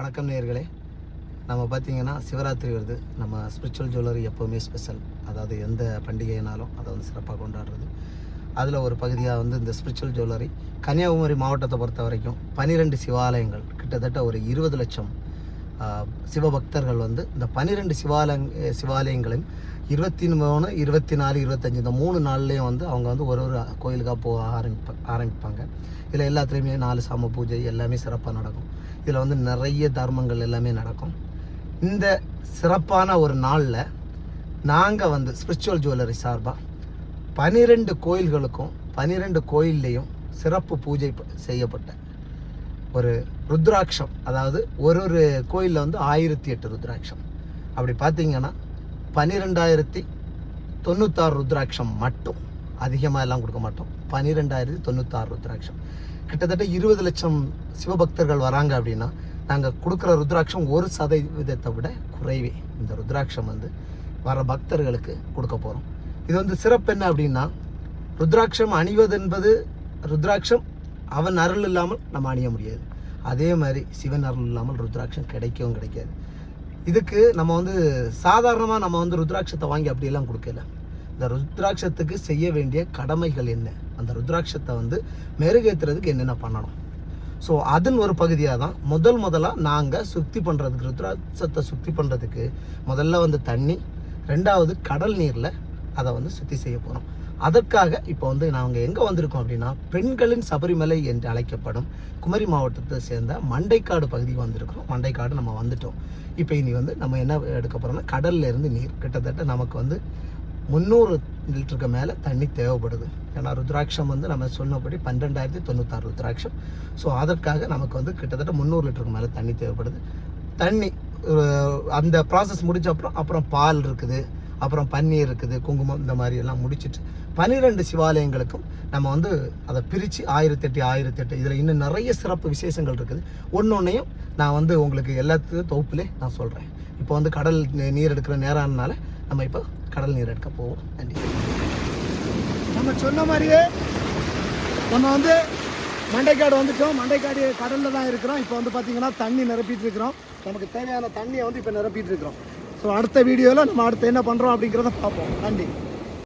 வணக்கம் நேயர்களே. நம்ம பார்த்திங்கன்னா சிவராத்திரி வருது. நம்ம ஸ்பிரிச்சுவல் ஜுவல்லரி எப்போவுமே ஸ்பெஷல் அதாவது எந்த பண்டிகைனாலும் அதை வந்து சிறப்பாக கொண்டாடுறது. அதில் ஒரு பகுதியாக வந்து இந்த ஸ்பிரிச்சுவல் ஜுவல்லரி கன்னியாகுமரி மாவட்டத்தை பொறுத்த வரைக்கும் பனிரெண்டு சிவாலயங்கள். கிட்டத்தட்ட ஒரு இருபது லட்சம் சிவபக்தர்கள் வந்து இந்த பனிரெண்டு சிவாலய சிவாலயங்களையும் இருபத்தி மூணு இருபத்தி நாலு இருபத்தஞ்சி இந்த மூணு நாள்லேயும் வந்து அவங்க வந்து ஒரு ஒரு கோயிலுக்காக போக ஆரம்பிப்ப ஆரம்பிப்பாங்க. இதில் எல்லாத்துலேயுமே நாலு சாம பூஜை எல்லாமே சிறப்பாக நடக்கும். இதில் வந்து நிறைய தர்மங்கள் எல்லாமே நடக்கும். இந்த சிறப்பான ஒரு நாளில் நாங்கள் வந்து ஸ்பிரிச்சுவல் ஜுவல்லரி சார்பாக பனிரெண்டு கோயில்களுக்கும் பனிரெண்டு கோயில்லையும் சிறப்பு பூஜை ப- செய்யப்பட்ட ஒரு ருத்ராட்சம் அதாவது ஒரு ஒரு கோயிலில் வந்து ஆயிரத்தி எட்டு ருத்ராட்சம். அப்படி பார்த்தீங்கன்னா பன்னிரெண்டாயிரத்தி தொண்ணூத்தாறு ருத்ராட்சம் மட்டும். அதிகமாக எல்லாம் கொடுக்க மாட்டோம். பன்னிரெண்டாயிரத்தி தொண்ணூத்தாறு ருத்ராட்சம். கிட்டத்தட்ட இருபது லட்சம் சிவபக்தர்கள் வராங்க அப்படின்னா நாங்கள் கொடுக்குற ருத்ராட்சம் ஒரு சதவீதத்தை விட குறைவே. இந்த ருத்ராட்சம் வந்து வர பக்தர்களுக்கு கொடுக்க போகிறோம் இது வந்து சிறப்பு என்ன அப்படின்னா ருத்ராட்சம் அணிவது என்பது ருத்ராட்சம் அவன் அருள் இல்லாமல் நம்ம அணிய முடியாது. அதே மாதிரி சிவன் அருள் இல்லாமல் ருத்ராட்சம் கிடைக்கவும் கிடைக்காது. இதுக்கு நம்ம வந்து சாதாரணமாக நம்ம வந்து ருத்ராட்சத்தை வாங்கி அப்படியெல்லாம் கொடுக்கல. இந்த ருத்ராட்சத்துக்கு செய்ய வேண்டிய கடமைகள் என்ன? அந்த ருத்ராட்சத்தை வந்து மெருகேற்றுறதுக்கு என்னென்ன பண்ணணும்? ஸோ அதன் ஒரு பகுதியாக தான் முதல் முதலாக நாங்கள் சுத்தி பண்ணுறதுக்கு ருத்ராட்சத்தை சுத்தி பண்ணுறதுக்கு முதல்ல வந்து தண்ணி ரெண்டாவது கடல் நீரில் அதை வந்து சுத்தி செய்ய போகிறோம் அதற்காக இப்போ வந்து நாங்கள் எங்கே வந்திருக்கோம் அப்படின்னா பெண்களின் சபரிமலை என்று அழைக்கப்படும் குமரி மாவட்டத்தை சேர்ந்த மண்டைக்காடு பகுதிக்கு வந்திருக்கிறோம். மண்டைக்காடு நம்ம வந்துட்டோம். இப்போ இனி வந்து நம்ம என்ன எடுக்க போகிறோம்னா கடல்ல இருந்து நீர் கிட்டத்தட்ட நமக்கு வந்து முந்நூறு லிட்டருக்கு மேலே தண்ணி தேவைப்படுது. ஏன்னா ருத்ராட்சம் வந்து நம்ம சொன்னபடி பன்னெண்டாயிரத்தி தொண்ணூத்தாறு ருத்ராட்சம். ஸோ அதற்காக நமக்கு வந்து கிட்டத்தட்ட முந்நூறு லிட்டருக்கு மேலே தண்ணி தேவைப்படுது. தண்ணி அந்த ப்ராசஸ் முடிச்ச அப்புறம் அப்புறம் பால் இருக்குது. அப்புறம் பன்னீர் இருக்குது குங்குமம் இந்த மாதிரி எல்லாம் முடிச்சிட்டு பன்னிரெண்டு சிவாலயங்களுக்கும் நம்ம வந்து அதை பிரித்து ஆயிரத்தெட்டு ஆயிரத்தெட்டு இதில் இன்னும் நிறைய சிறப்பு விசேஷங்கள் இருக்குது. ஒன்று ஒன்றையும் நான் வந்து உங்களுக்கு எல்லாத்துக்கும் தொகுப்புலே நான் சொல்கிறேன் இப்போ வந்து கடல் நீர் எடுக்கிற நேரம்னால நம்ம இப்போ கடல் நீர் எடுக்க போவோம். நன்றி. நம்ம சொன்ன மாதிரியே நம்ம வந்து மண்டைக்காடு வந்துட்டோம். மண்டைக்காடு கடலில் தான் இருக்கிறோம். இப்போ வந்து பார்த்தீங்கன்னா தண்ணி நிரப்பிட்டு இருக்கிறோம். நமக்கு தேவையான தண்ணியை வந்து இப்போ நிரப்பிட்டு இருக்கிறோம். ஸோ அடுத்த வீடியோவில் நம்ம அடுத்து என்ன பண்ணுறோம் அப்படிங்கிறத பார்ப்போம். நன்றி.